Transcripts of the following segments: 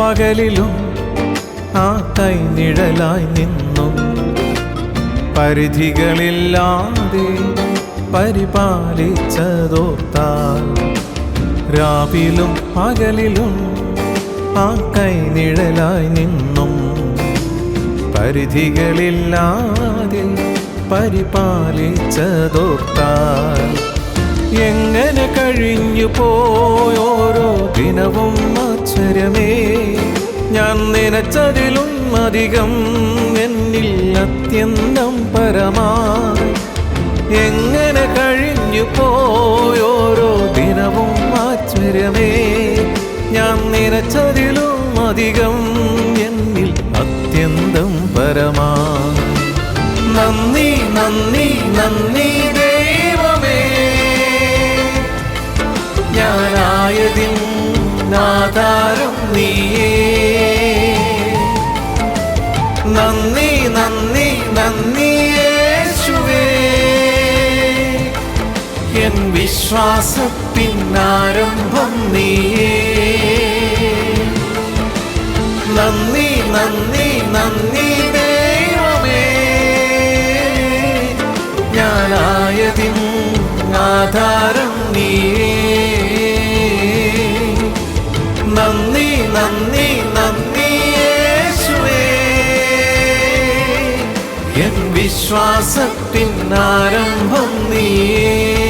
പകലിലും ആ കൈനിഴലായി നിന്നു. പരിധികളില്ലാതെ പരിപാലിച്ചതോർത്താൽ രാവിലും പകലിലും ആ കൈ കൈനിഴലായി നിന്നും. പരിധികളില്ലാതെ പരിപാലിച്ചതോർത്താൽ എങ്ങനെ കഴിഞ്ഞു പോയോരോ ദിനവും ആശ്ചര്യമേ. ഞാൻ നനച്ചതിലും അധികം എന്നിൽ അത്യന്തം പരമായി. എങ്ങനെ കഴിഞ്ഞു പോയോരോ ദിനവും ആശ്ചര്യമേ. ഞാൻ നനച്ചതിലും അധികം എന്നിൽ അത്യന്തം പരമാ നന്ദി നന്ദി നന്ദി ദൈവമേ. ഞാനായതിൻ ആധാരം നീയേ. നന്ദി നന്ദി നന്ദി യേശുവേ. എൻ വിശ്വാസത്തിനാരംഭം നീയേ. നന്ദി നന്ദി നന്ദി ദൈവമേ. ഞാനായതിൻ ആധാരം നന്ദി നന്ദി യേശുവേ. എൻ വിശ്വാസത്തിൻ ആരംഭം നീയേ.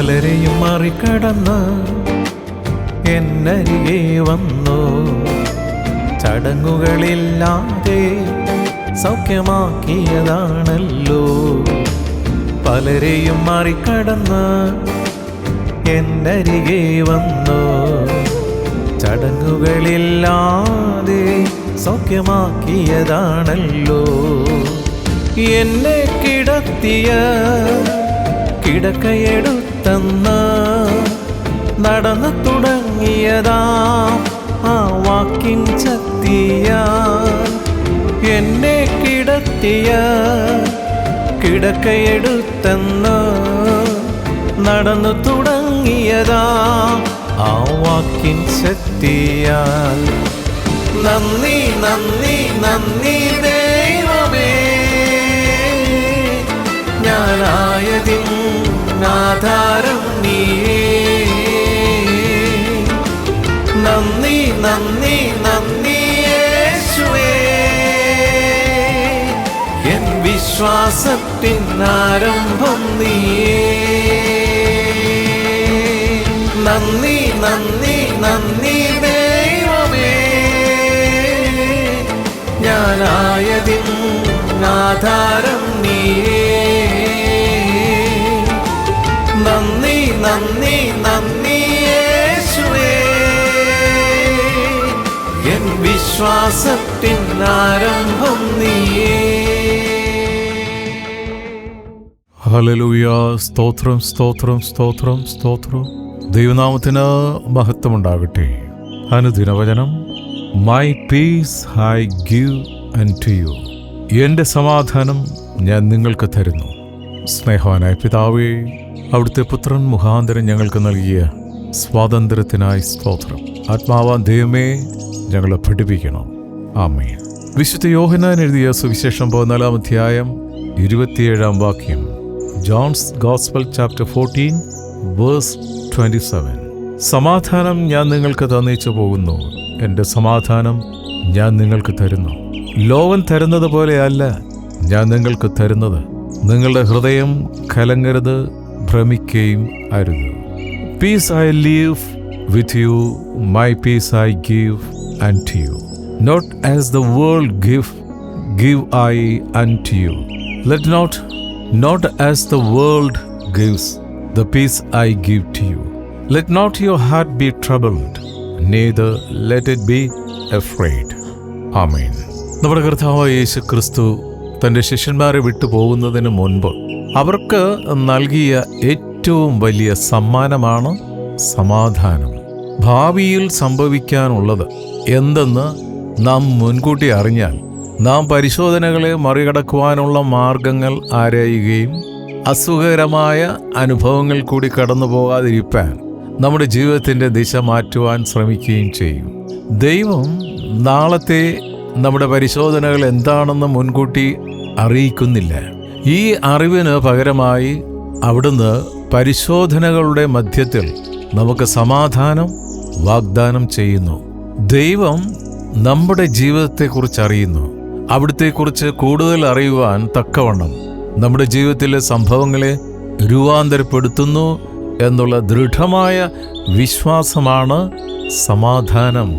പലരെയും മറികടന്ന് എന്നരികെ വന്നു. ചടങ്ങുകളില്ലാതെ സൗഖ്യമാക്കിയതാണല്ലോ. പലരെയും മറികടന്ന് എന്നരികെ വന്നു. ചടങ്ങുകളില്ലാതെ സൗഖ്യമാക്കിയതാണല്ലോ. എന്നെ കിടത്തിയ കിടക്കയെടുത്തെന്ന് നടന്നു തുടങ്ങിയതാ ആ വാക്കിൻ ശക്തിയ എന്നെ കിടത്തിയ കിടക്കയെടുത്തെന്ന് നടന്നു തുടങ്ങിയതാ ആ വാക്കിൻ ശക്തിയാൽ നന്ദി നന്ദി നന്ദി ദൈവമേ. ഞാനായതിൻ ആധാരം നീയേ. നന്ദി നന്ദി നന്ദി യേശുവേ. എൻ വിശ്വാസത്തിൻ ആരംഭം നീയേ. നന്ദി നന്ദി നന്ദി ദൈവമേ. ഞാനായതിൻ ആധാരം നീയേ. വിശ്വാസത്തിൻ ആരംഭം നീയേ. സ്തോത്രം സ്തോത്രം സ്തോത്രം സ്തോത്രം. ദൈവനാമത്തിന് മഹത്വമുണ്ടാകട്ടെ. അനുദിനവചനം my peace I give and to you എന്റെ സമാധാനം ഞാൻ നിങ്ങൾക്ക് തരുന്നു. സ്നേഹവാനായ പിതാവേ അവിടുത്തെ പുത്രൻ മുഖാന്തരം ഞങ്ങൾക്ക് നൽകിയ സ്വാതന്ത്ര്യത്തിനായി സ്തോത്രം. ആത്മാവാൻ ദൈവമേ ഞങ്ങളെ പഠിപ്പിക്കണം. ആമേ വിശുദ്ധ യോഹനാൻ എഴുതിയ സുവിശേഷം പതിനാലാം അധ്യായം ഇരുപത്തിയേഴാം വാക്യം. John's gospel chapter fourteen verse twenty seven. സമാധാനം ഞാൻ നിങ്ങൾക്ക് തന്നിച്ചു പോകുന്നു. എന്റെ സമാധാനം ഞാൻ നിങ്ങൾക്ക് തരുന്നു. ലോകൻ തരുന്നത് പോലെയല്ല ഞാൻ നിങ്ങൾക്ക് തരുന്നത്. നിങ്ങളുടെ ഹൃദയം കലങ്ങരുത് ഭ്രമിക്കുകയും അരുത്. Peace I leave with you my peace I give and to you Not as the world give, give I unto you. Let not, not as the world gives, the peace I give to you. Let not your heart be troubled, neither let it be afraid. ആമേൻ നമ്മുടെ കർത്താവായ യേശു ക്രിസ്തു തന്റെ ശിഷ്യന്മാരെ വിട്ടു പോകുന്നതിന് മുൻപ് അവർക്ക് നൽകിയ ഏറ്റവും വലിയ സമ്മാനമാണ് സമാധാനം ഭാവിയിൽ സംഭവിക്കാനുള്ളത് എന്തെന്ന് നാം മുൻകൂട്ടി അറിഞ്ഞാൽ നാം പരിശോധനകളെ മറികടക്കുവാനുള്ള മാർഗങ്ങൾ ആരായുകയും അസുഖകരമായ അനുഭവങ്ങൾ കൂടി കടന്നു പോകാതിരിക്കാൻ നമ്മുടെ ജീവിതത്തിന്റെ ദിശ മാറ്റുവാൻ ശ്രമിക്കുകയും ചെയ്യും. ദൈവം നാളത്തെ നമ്മുടെ പരിശോധനകൾ എന്താണെന്ന് മുൻകൂട്ടി അറിയിക്കുന്നില്ല. ഈ അറിവിന് പകരമായി അവിടുന്ന് പരിശോധനകളുടെ മധ്യത്തിൽ നമുക്ക് സമാധാനം വാഗ്ദാനം ചെയ്യുന്നു. ദൈവം നമ്മുടെ ജീവിതത്തെക്കുറിച്ച് അറിയുന്നു അവിടത്തെക്കുറിച്ച് കൂടുതൽ അറിയുവാൻ തക്കവണ്ണം നമ്മുടെ ജീവിതത്തിലെ സംഭവങ്ങളെ രൂപാന്തരപ്പെടുത്തുന്നു എന്നുള്ള ദൃഢമായ വിശ്വാസമാണ് സമാധാനം.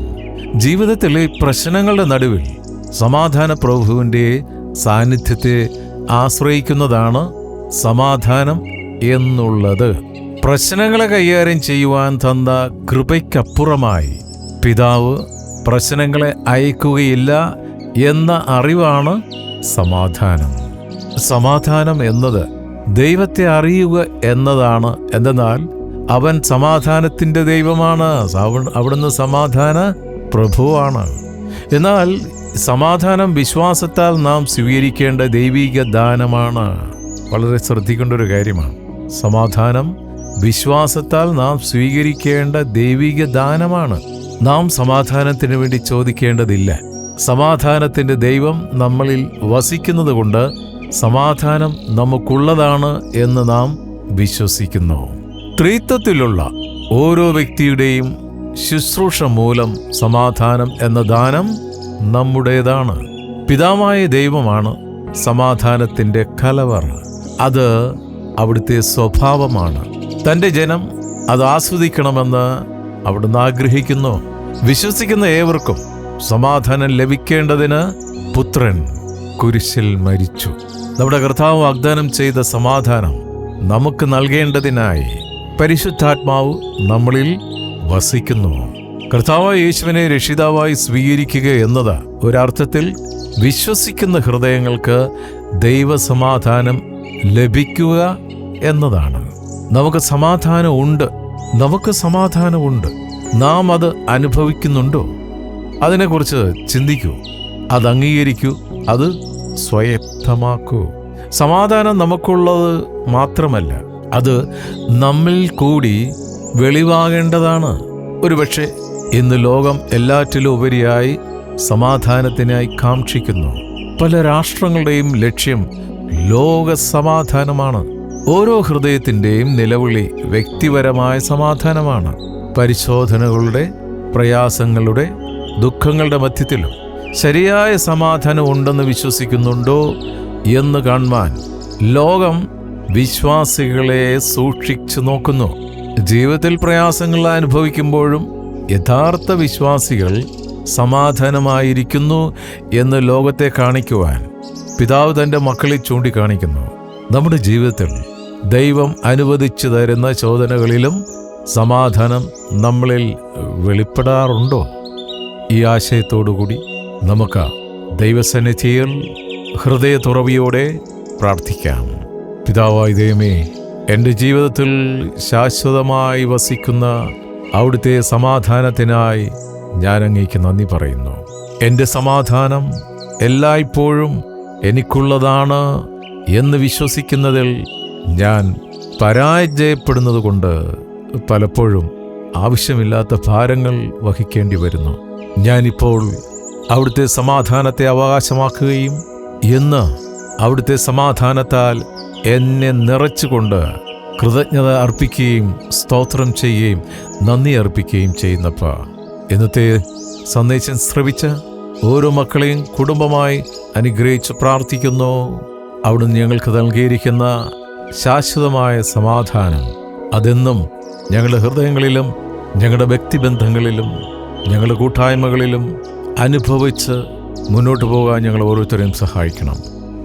ജീവിതത്തിലെ പ്രശ്നങ്ങളുടെ നടുവിൽ സമാധാന പ്രഭുവിന്റെ സാന്നിധ്യത്തെ ആശ്രയിക്കുന്നതാണ് സമാധാനം എന്നുള്ളത്. പ്രശ്നങ്ങളെ കൈകാര്യം ചെയ്യുവാൻ തന്ന കൃപയ്ക്കപ്പുറമായി പിതാവ് പ്രശ്നങ്ങളെ അയക്കുകയില്ല എന്ന അറിവാണ് സമാധാനം. സമാധാനം എന്നത് ദൈവത്തെ അറിയുക എന്നതാണ്. എന്തെന്നാൽ അവൻ സമാധാനത്തിന്റെ ദൈവമാണ്. അവ- അവിടുന്ന് സമാധാന പ്രഭുവാണ്. എന്നാൽ സമാധാനം വിശ്വാസത്താൽ നാം സ്വീകരിക്കേണ്ട ദൈവിക ദാനമാണ്. വളരെ ശ്രദ്ധിക്കേണ്ട ഒരു കാര്യമാണ്. സമാധാനം വിശ്വാസത്താൽ നാം സ്വീകരിക്കേണ്ട ദൈവിക ദാനമാണ്. നാം സമാധാനത്തിനു വേണ്ടി ചോദിക്കേണ്ടതില്ല. സമാധാനത്തിന്റെ ദൈവം നമ്മളിൽ വസിക്കുന്നത് കൊണ്ട് സമാധാനം നമുക്കുള്ളതാണ് എന്ന് നാം വിശ്വസിക്കുന്നു. ത്രീത്വത്തിലുള്ള ഓരോ വ്യക്തിയുടെയും ശുശ്രൂഷ മൂലം സമാധാനം എന്ന ദാനം നമ്മുടേതാണ്. പിതാവായ ദൈവമാണ് സമാധാനത്തിന്റെ കലവർ അത് അവിടുത്തെ സ്വഭാവമാണ്. തന്റെ ജനം അത് ആസ്വദിക്കണമെന്ന് അവിടുന്ന് ആഗ്രഹിക്കുന്നു. വിശ്വസിക്കുന്ന ഏവർക്കും സമാധാനം ലഭിക്കേണ്ടതിന് പുത്രൻ കുരിശിൽ മരിച്ചു. നമ്മുടെ കർത്താവ് വാഗ്ദാനം ചെയ്ത സമാധാനം നമുക്ക് നൽകേണ്ടതിനായി പരിശുദ്ധാത്മാവ് നമ്മളിൽ വസിക്കുന്നു. കർത്താവായ യേശുവിനെ രക്ഷിതാവായി സ്വീകരിക്കുക എന്നത് ഒരർത്ഥത്തിൽ വിശ്വസിക്കുന്ന ഹൃദയങ്ങൾക്ക് ദൈവസമാധാനം ലഭിക്കുക എന്നതാണ്. നമുക്ക് സമാധാനമുണ്ട് നമുക്ക് സമാധാനമുണ്ട് നാം അത് അനുഭവിക്കുന്നുണ്ടോ? അതിനെക്കുറിച്ച് ചിന്തിക്കൂ. അത് അംഗീകരിക്കൂ. അത് സ്വയക്തമാക്കൂ സമാധാനം നമുക്കുള്ളത് മാത്രമല്ല അത് നമ്മിൽ കൂടി വെളിവാകേണ്ടതാണ്. ഒരുപക്ഷെ ഇന്ന് ലോകം എല്ലാറ്റിലും ഉപരിയായി സമാധാനത്തിനായി കാക്ഷിക്കുന്നു. പല രാഷ്ട്രങ്ങളുടെയും ലക്ഷ്യം ലോക സമാധാനമാണ് ഓരോ ഹൃദയത്തിന്റെയും നിലവിളി വ്യക്തിപരമായ സമാധാനമാണ്. പരിശോധനകളുടെ പ്രയാസങ്ങളുടെ ദുഃഖങ്ങളുടെ മധ്യത്തിലും ശരിയായ സമാധാനം ഉണ്ടെന്ന് വിശ്വസിക്കുന്നുണ്ടോ എന്ന് കാണുവാൻ ലോകം വിശ്വാസികളെ സൂക്ഷിച്ചു നോക്കുന്നു. ജീവിതത്തിൽ പ്രയാസങ്ങൾ അനുഭവിക്കുമ്പോഴും യഥാർത്ഥ വിശ്വാസികൾ സമാധാനമായിരിക്കുന്നു എന്ന് ലോകത്തെ കാണിക്കുവാൻ പിതാവ് തന്റെ മക്കളെ ചൂണ്ടിക്കാണിക്കുന്നു. നമ്മുടെ ജീവിതത്തിൽ ദൈവം അനുവദിച്ചു തരുന്ന ചോദനകളിലും സമാധാനം നമ്മളിൽ വെളിപ്പെടാറുണ്ടോ? ഈ ആശയത്തോടുകൂടി നമുക്ക് ദൈവസന്നിധിയിൽ ഹൃദയ തുറവിയോടെ പ്രാർത്ഥിക്കാം. പിതാവായ ദൈവമേ എന്റെ ജീവിതത്തിൽ ശാശ്വതമായി വസിക്കുന്ന അവിടുത്തെ സമാധാനത്തിനായി ഞാൻ അങ്ങേക്ക് നന്ദി പറയുന്നു. എന്റെ സമാധാനം എല്ലായ്പ്പോഴും എനിക്കുള്ളതാണ് എന്ന് വിശ്വസിക്കുന്നതിൽ ഞാൻ പരാജയപ്പെടുന്നത് കൊണ്ട് പലപ്പോഴും ആവശ്യമില്ലാത്ത ഭാരങ്ങൾ വഹിക്കേണ്ടി വരുന്നു. ഞാനിപ്പോൾ അവിടുത്തെ സമാധാനത്തെ അവകാശമാക്കുകയും എന്ന് അവിടുത്തെ സമാധാനത്താൽ എന്നെ നിറച്ചുകൊണ്ട് കൃതജ്ഞത അർപ്പിക്കുകയും സ്തോത്രം ചെയ്യുകയും നന്ദി അർപ്പിക്കുകയും ചെയ്യുന്നപ്പ. ഇന്നത്തെ സന്ദേശം ശ്രവിച്ച് ഓരോ മക്കളെയും കുടുംബമായി അനുഗ്രഹിച്ച് പ്രാർത്ഥിക്കുന്നു. അവിടുന്ന് ഞങ്ങൾക്ക് നൽകിയിരിക്കുന്ന ശാശ്വതമായ സമാധാനം അതെന്നും ഞങ്ങളുടെ ഹൃദയങ്ങളിലും ഞങ്ങളുടെ വ്യക്തിബന്ധങ്ങളിലും ഞങ്ങളുടെ കൂട്ടായ്മകളിലും അനുഭവിച്ച് മുന്നോട്ട് പോകാൻ ഞങ്ങൾ ഓരോരുത്തരെയും സഹായിക്കണം.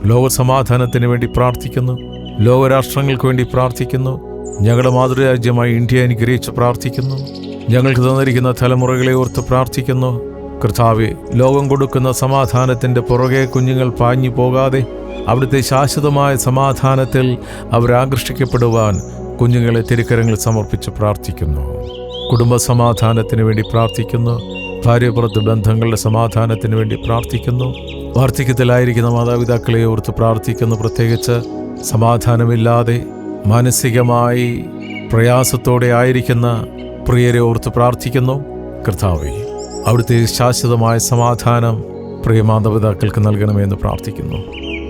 ലോകസമാധാനത്തിന് വേണ്ടി പ്രാർത്ഥിക്കുന്നു. ലോകരാഷ്ട്രങ്ങൾക്ക് വേണ്ടി പ്രാർത്ഥിക്കുന്നു. ഞങ്ങളുടെ മാതൃരാജ്യമായി ഇന്ത്യ അനുഗ്രഹിച്ച് പ്രാർത്ഥിക്കുന്നു. ഞങ്ങൾക്ക് തന്നിരിക്കുന്ന തലമുറകളെ ഓർത്ത് പ്രാർത്ഥിക്കുന്നു. കർത്താവെ ലോകം കൊടുക്കുന്ന സമാധാനത്തിന്റെ പുറകെ കുഞ്ഞുങ്ങൾ പാഞ്ഞു പോകാതെ അവിടുത്തെ ശാശ്വതമായ സമാധാനത്തിൽ അവരാകർഷിക്കപ്പെടുവാൻ കുഞ്ഞുങ്ങളെ തിരുക്കരങ്ങളിൽ സമർപ്പിച്ച് പ്രാർത്ഥിക്കുന്നു. കുടുംബ സമാധാനത്തിന് വേണ്ടി പ്രാർത്ഥിക്കുന്നു. ഭാര്യപുറത്ത് ബന്ധങ്ങളുടെ സമാധാനത്തിന് വേണ്ടി പ്രാർത്ഥിക്കുന്നു. വാർദ്ധക്യത്തിലായിരിക്കുന്ന മാതാപിതാക്കളെ ഓർത്ത് പ്രാർത്ഥിക്കുന്നു. പ്രത്യേകിച്ച് സമാധാനമില്ലാതെ മാനസികമായി പ്രയാസത്തോടെ ആയിരിക്കുന്ന പ്രിയരെ ഓർത്ത് പ്രാർത്ഥിക്കുന്നു. കർത്താവെ അവിടുത്തെ ശാശ്വതമായ സമാധാനം പ്രിയ മാതാപിതാക്കൾക്ക് നൽകണമെന്ന് പ്രാർത്ഥിക്കുന്നു.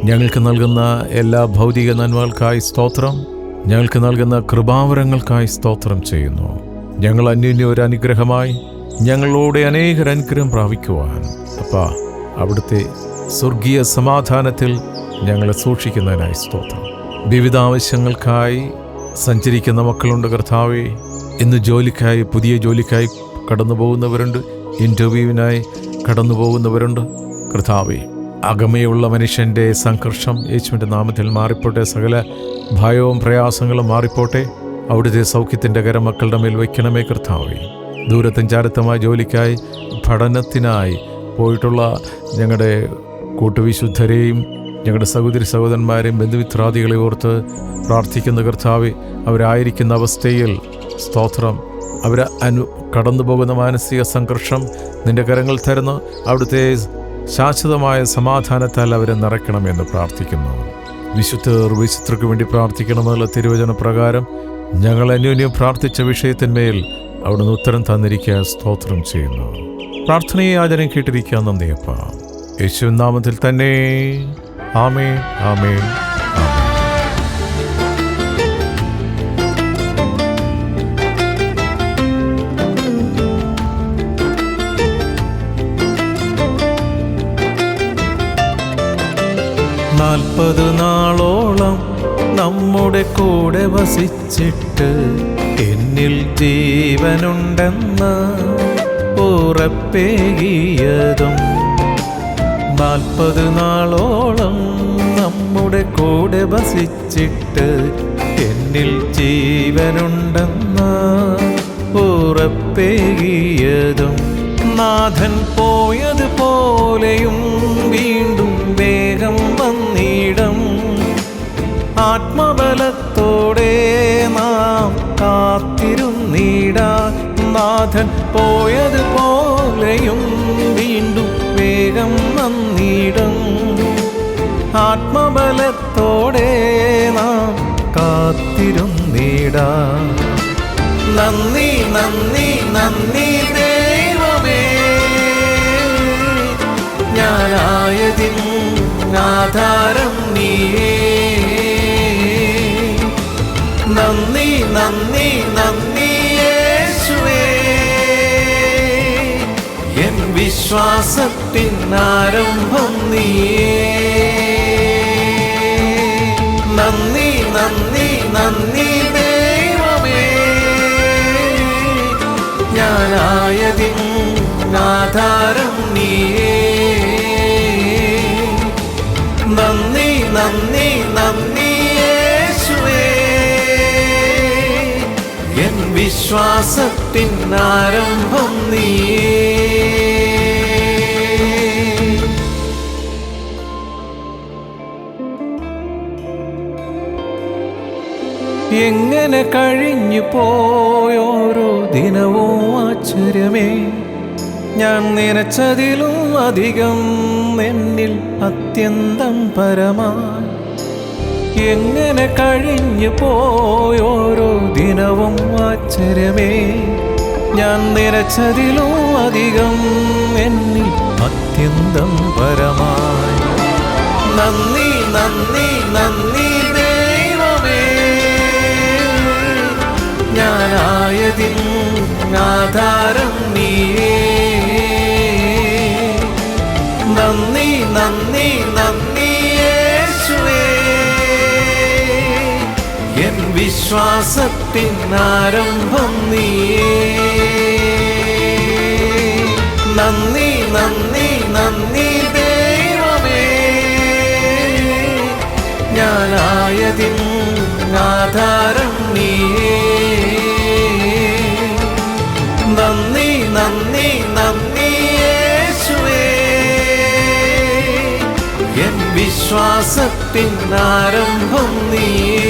ഞങ്ങൾക്ക് നൽകുന്ന എല്ലാ ഭൗതിക നന്മകൾക്കായി സ്തോത്രം. ഞങ്ങൾക്ക് നൽകുന്ന കൃപാവരങ്ങൾക്കായി സ്തോത്രം ചെയ്യുന്നു. ഞങ്ങൾ അന്യോന്യ ഒരു അനുഗ്രഹമായി ഞങ്ങളോടെ അനേകർ അനുഗ്രഹം പ്രാപിക്കുവാൻ. അപ്പാ അവിടുത്തെ സ്വർഗീയ സമാധാനത്തിൽ ഞങ്ങളെ സൂക്ഷിക്കുന്നതിനായി സ്തോത്രം. വിവിധ ആവശ്യങ്ങൾക്കായി സഞ്ചരിക്കുന്ന മക്കളുണ്ട് കർത്താവെ. ഇന്ന് ജോലിക്കായി പുതിയ ജോലിക്കായി കടന്നു പോകുന്നവരുണ്ട് ഇന്റർവ്യൂവിനായി കടന്നു പോകുന്നവരുണ്ട് കർത്താവെ അകമയുള്ള മനുഷ്യന്റെ സംഘർഷം യേശുവിന്റെ നാമത്തിൽ മാറിപ്പോട്ടെ. സകല ഭയവും പ്രയാസങ്ങളും മാറിപ്പോട്ടെ. അവിടുത്തെ സൗഖ്യത്തിന്റെ കരം മക്കളുടെ മേൽ വയ്ക്കണമേ കർത്താവേ. ദൂരത്തും ചാരത്തുമായ ജോലിക്കായി പഠനത്തിനായി പോയിട്ടുള്ള ഞങ്ങളുടെ കൂട്ടുവിശുദ്ധരെയും ഞങ്ങളുടെ സഹോദരി സഹോദരന്മാരെയും ബന്ധുമിത്രാദികളെ ഓർത്ത് പ്രാർത്ഥിക്കുന്ന കർത്താവ് അവരായിരിക്കുന്ന അവസ്ഥയിൽ സ്തോത്രം. അവർ അനു കടന്നു പോകുന്ന മാനസിക സംഘർഷം നിന്റെ കരങ്ങൾ തരുന്നു. അവിടുത്തെ ശാശ്വതമായ സമാധാനത്താൽ അവരെ നിറയ്ക്കണമെന്ന് പ്രാർത്ഥിക്കുന്നു. വിശുദ്ധർ വിശുദ്ധർക്ക് വേണ്ടി പ്രാർത്ഥിക്കണമെന്നുള്ള തിരുവചന പ്രകാരം ഞങ്ങൾ അന്യോന്യം പ്രാർത്ഥിച്ച വിഷയത്തിന്മേൽ അവിടുന്ന് ഉത്തരം തന്നിരിക്കുക സ്തോത്രം ചെയ്യുന്നു. പ്രാർത്ഥനയെ ആചരം കേട്ടിരിക്കുക നന്ദിയപ്പ. യേശുനാമത്തിൽ തന്നെ. ആമേ ആമേ നാൽപ്പത് നാളോളം നമ്മുടെ കൂടെ വസിച്ചിട്ട് എന്നിൽ ജീവനുണ്ടെന്ന് ഉറപ്പേകിയതും നാൽപ്പത് നാളോളം നമ്മുടെ കൂടെ വസിച്ചിട്ട് എന്നിൽ ജീവനുണ്ടെന്ന് ഉറപ്പേകിയതും നാഥൻ പോയതുപോലെയും വീണ്ടും ആത്മബലത്തോടെ നാം കാത്തിരുന്നീടാ. നാഥൻ പോയതുപോലെയും വീണ്ടും വേഗം വന്നിടും. ആത്മബലത്തോടെ നാം കാത്തിരുന്നീടാ. നന്ദി നന്ദി നന്ദി ദൈവമേ. ഞാനായതിൻ ആധാരം നീയേ. നന്ദി നന്ദി യേശുവേ. എൻ വിശ്വാസത്തിൻ ആരംഭം നീയേ. നന്ദി നന്ദി നന്ദി ദൈവമേ. ഞാനായതിൻ ആധാരം നീയേ. വിശ്വാസത്തിൻ നീയേ എങ്ങനെ കഴിഞ്ഞു പോയോരോ ദിനവും ആശ്ചര്യമേ? ഞാൻ നനച്ചതിലും അധികം എന്നിൽ അത്യന്തം പരമായി. എങ്ങനെ കഴിഞ്ഞു പോയോരോ ദിനവും ആശ്ചര്യമേ ഞാൻ നിരച്ചതിലും അധികം എന്നിൽ അത്യന്തം പരമായി. നന്ദി നന്ദി നന്ദി. ആരംഭം നീയേ. നന്ദി നന്ദി നന്ദി ദൈവമേ. ഞാനായതിൻ ആധാരം നീയേ. നന്ദി നന്ദി നന്ദി യേശുവേ. എൻ വിശ്വാസത്തിനാരംഭം നീയേ.